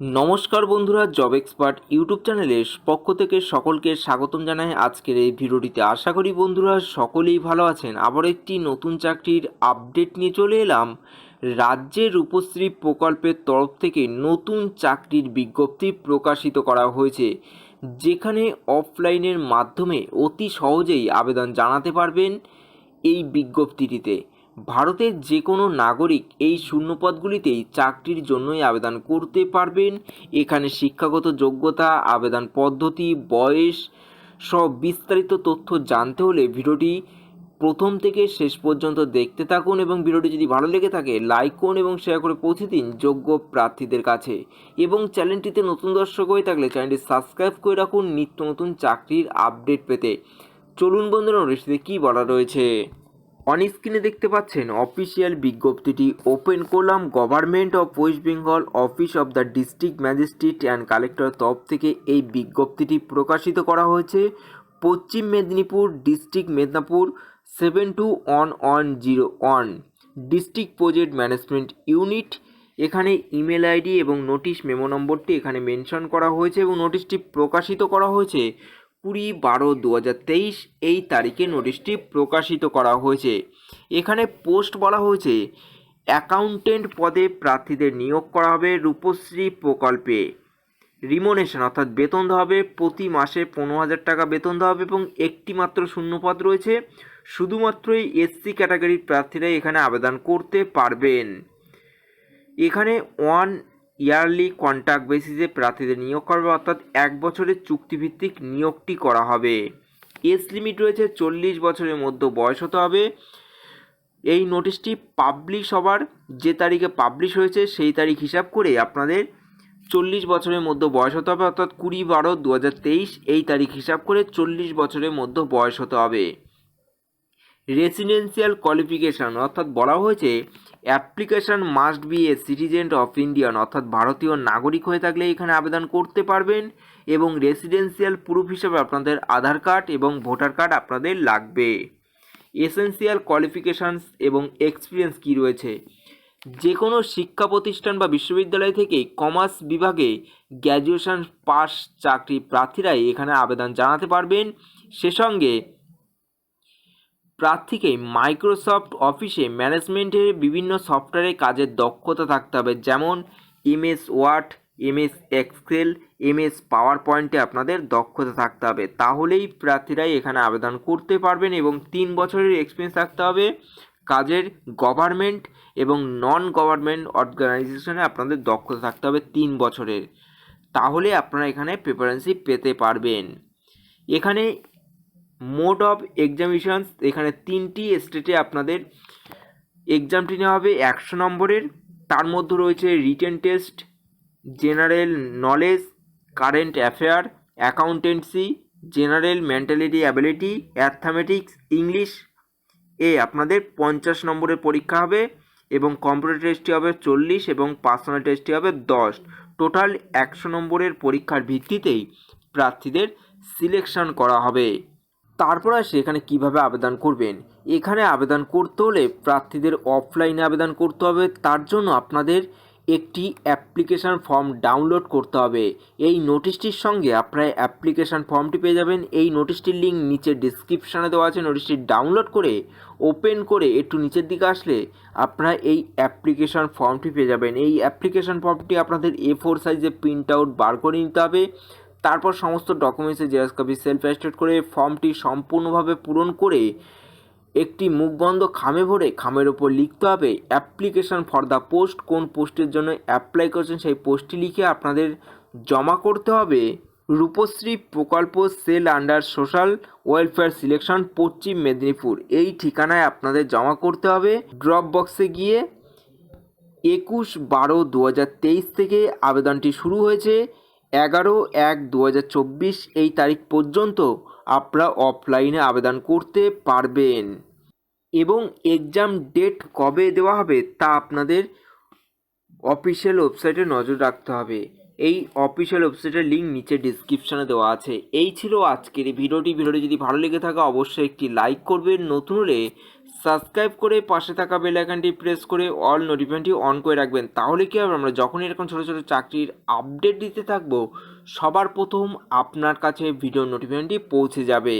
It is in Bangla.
নমস্কার বন্ধুরা জব এক্সপার্ট ইউটিউব চ্যানেলের পক্ষ থেকে সকলকে স্বাগতম জানাই আজকের এই ভিডিওটিতে। আশা করি বন্ধুরা সকলেই ভালো আছেন। আবার একটি নতুন চাকরির আপডেট নিয়ে চলে এলাম। রাজ্যের রূপশ্রী প্রকল্পের তরফ থেকে নতুন চাকরির বিজ্ঞপ্তি প্রকাশিত করা হয়েছে, যেখানে অফলাইনের মাধ্যমে অতি সহজেই আবেদন জানাতে পারবেন এই বিজ্ঞপ্তিটিতে। ভারতের যে কোনো নাগরিক এই শূন্যপদগুলিতেই চাকরির জন্যই আবেদন করতে পারবেন। এখানে শিক্ষাগত যোগ্যতা, আবেদন পদ্ধতি, বয়স সব বিস্তারিত তথ্য জানতে হলে ভিডিওটি প্রথম থেকে শেষ পর্যন্ত দেখতে থাকুন এবং ভিডিওটি যদি ভালো লেগে থাকে, লাইক করুন এবং শেয়ার করে পৌঁছে দিন যোগ্য প্রার্থীদের কাছে। এবং চ্যানেলটিতে নতুন দর্শক হয়ে থাকলে চ্যানেলটি সাবস্ক্রাইব করে রাখুন নিত্য নতুন চাকরির আপডেট পেতে। চলুন বন্ধুরা নোটিশটিতে কী বলা রয়েছে? অন স্ক্রিনে দেখতে পাচ্ছেন অফিসিয়াল বিজ্ঞপ্তিটি ওপেন করলাম। Government of West Bengal office of the district magistrate and collector তরফ থেকে এই বিজ্ঞপ্তিটি প্রকাশিত করা হয়েছে। পশ্চিম Medinipur district Medinipur seven two one one zero one district project management unit এখানে ইমেল আইডি এবং নোটিশ মেমো নম্বরটি এখানে মেনশন করা হয়েছে এবং নোটিশটি প্রকাশিত করা হয়েছে। কুড়ি বারো দু এই তারিখে নোটিশটি প্রকাশিত করা হয়েছে। এখানে পোস্ট বলা হয়েছে, অ্যাকাউন্টেন্ট পদে প্রার্থীদের নিয়োগ করা হবে রূপশ্রী প্রকল্পে। রিমোনেশন অর্থাৎ বেতন দেওয়া হবে, প্রতি মাসে পনেরো হাজার টাকা বেতন দেওয়া হবে এবং একটি মাত্র শূন্যপদ রয়েছে। শুধুমাত্রই এসসি ক্যাটাগরির প্রার্থীরাই এখানে আবেদন করতে পারবেন। এখানে ওয়ান ইয়ারলি কন্ট্রাক্ট বেসিসে প্রার্থীদের নিয়োগ করা হবে অর্থাৎ এক বছরের চুক্তিভিত্তিক নিয়োগটি করা হবে। এজ লিমিট রয়েছে চল্লিশ বছরের মধ্যে বয়স হতে হবে। এই নোটিশটি পাবলিশ হবার যে তারিখে পাবলিশ হয়েছে, সেই তারিখ হিসাব করে আপনাদের চল্লিশ বছরের মধ্যে বয়স হতে হবে, অর্থাৎ কুড়ি বারো দু এই তারিখ হিসাব করে চল্লিশ বছরের মধ্যে বয়স হতে হবে। রেসিডেন্সিয়াল কোয়ালিফিকেশন, অর্থাৎ বলা হয়েছে application must be a citizen of Indian, অর্থাৎ ভারতীয় নাগরিক হয়ে থাকলে এখানে আবেদন করতে পারবেন এবং রেসিডেন্সিয়াল প্রুফ হিসেবে আপনাদের আধার কার্ড এবং ভোটার কার্ড আপনাদের লাগবে। এসেন্সিয়াল কোয়ালিফিকেশানস এবং এক্সপিরিয়েন্স কী রয়েছে? যে কোনো শিক্ষা প্রতিষ্ঠান বা বিশ্ববিদ্যালয় থেকে কমার্স বিভাগে গ্র্যাজুয়েশন পাস চাকরি প্রার্থীরাই এখানে আবেদন জানাতে পারবেন। সে সঙ্গে প্রার্থীকে মাইক্রোসফট অফিসে ম্যানেজমেন্টের বিভিন্ন সফটওয়্যারে কাজের দক্ষতা থাকতে হবে। যেমন MS Word MS Excel MS power পয়েন্টে আপনাদের দক্ষতা থাকতে হবে। তাহলেই প্রার্থীরাই এখানে আবেদন করতে পারবেন এবং তিন বছরের এক্সপিরিয়েন্স থাকতে হবে কাজের গভর্নমেন্ট এবং নন গভর্নমেন্ট অর্গানাইজেশনে আপনাদের দক্ষতা থাকতে হবে তিন বছরের। তাহলে আপনারা এখানে প্রেফারেন্সি পেতে পারবেন। এখানে মোড অফ এক্সামিশনস এখানে তিনটি স্টেটে আপনাদের এক্সামটি নেওয়া হবে একশো নম্বরের। তার মধ্যে রয়েছে written test, general knowledge, current affair, accountancy, general mentality ability, arithmetic, English. এ আপনাদের পঞ্চাশ নম্বরের পরীক্ষা হবে এবং কম্পিউটার টেস্টটি হবে চল্লিশ এবং পার্সোনাল টেস্টটি হবে দশ। টোটাল একশো নম্বরের পরীক্ষার ভিত্তিতেই প্রার্থীদের সিলেকশন করা হবে। তারপর আসে এখানে কীভাবে আবেদন করবেন? এখানে আবেদন করতে হলে প্রার্থীদের অফলাইনে আবেদন করতে হবে। তার জন্য আপনাদের একটি অ্যাপ্লিকেশান ফর্ম ডাউনলোড করতে হবে। এই নোটিশটির সঙ্গে আপনারা অ্যাপ্লিকেশান ফর্মটি পেয়ে যাবেন। এই নোটিশটির লিঙ্ক নিচে ডিসক্রিপশানে দেওয়া আছে। নোটিশটি ডাউনলোড করে ওপেন করে একটু নিচের দিকে আসলে আপনারা এই অ্যাপ্লিকেশান ফর্মটি পেয়ে যাবেন। এই অ্যাপ্লিকেশান ফর্মটি আপনাদের এ ফোর সাইজে প্রিন্ট আউট বার করে নিতে হবে। তারপর সমস্ত ডকুমেন্টসে জেরক্স কপি সেলফ অ্যাস্টেট করে ফর্মটি সম্পূর্ণভাবে পূরণ করে একটি মুখবন্ধ খামে ভরে, খামের ওপর লিখতে হবে অ্যাপ্লিকেশন ফর দ্য পোস্ট কোন পোস্টের জন্য অ্যাপ্লাই করছেন সেই পোস্টটি লিখে আপনাদের জমা করতে হবে। রূপশ্রী প্রকল্প cell under social welfare selection পশ্চিম মেদিনীপুর। এই ঠিকানায় আপনাদের জমা করতে হবে। ড্রপ বক্সে গিয়ে একুশ বারো দু থেকে আবেদনটি শুরু হয়েছে। এগারো এক দু এই তারিখ পর্যন্ত আপনারা অফলাইনে আবেদন করতে পারবেন। এবং এক্সাম ডেট কবে দেওয়া হবে তা আপনাদের অফিসিয়াল ওয়েবসাইটে নজর রাখতে হবে। এই অফিসিয়াল ওয়েবসাইটের লিঙ্ক নিচে ডিসক্রিপশানে দেওয়া আছে। এই ছিল আজকের ভিডিওটি। ভিডিওটি যদি ভালো লেগে থাকে, অবশ্যই একটি লাইক করবেন। নতুন হলে সাবস্ক্রাইব করে পাশে থাকা বেল আইকনটি প্রেস করে অল নোটিফিকেশনটি অন করে রাখবেন। তাহলে কী হবে? আমরা যখনই এরকম ছোটো ছোটো চাকরির আপডেট দিতে থাকব, সবার প্রথম আপনার কাছে ভিডিও নোটিফিকেশনটি পৌঁছে যাবে।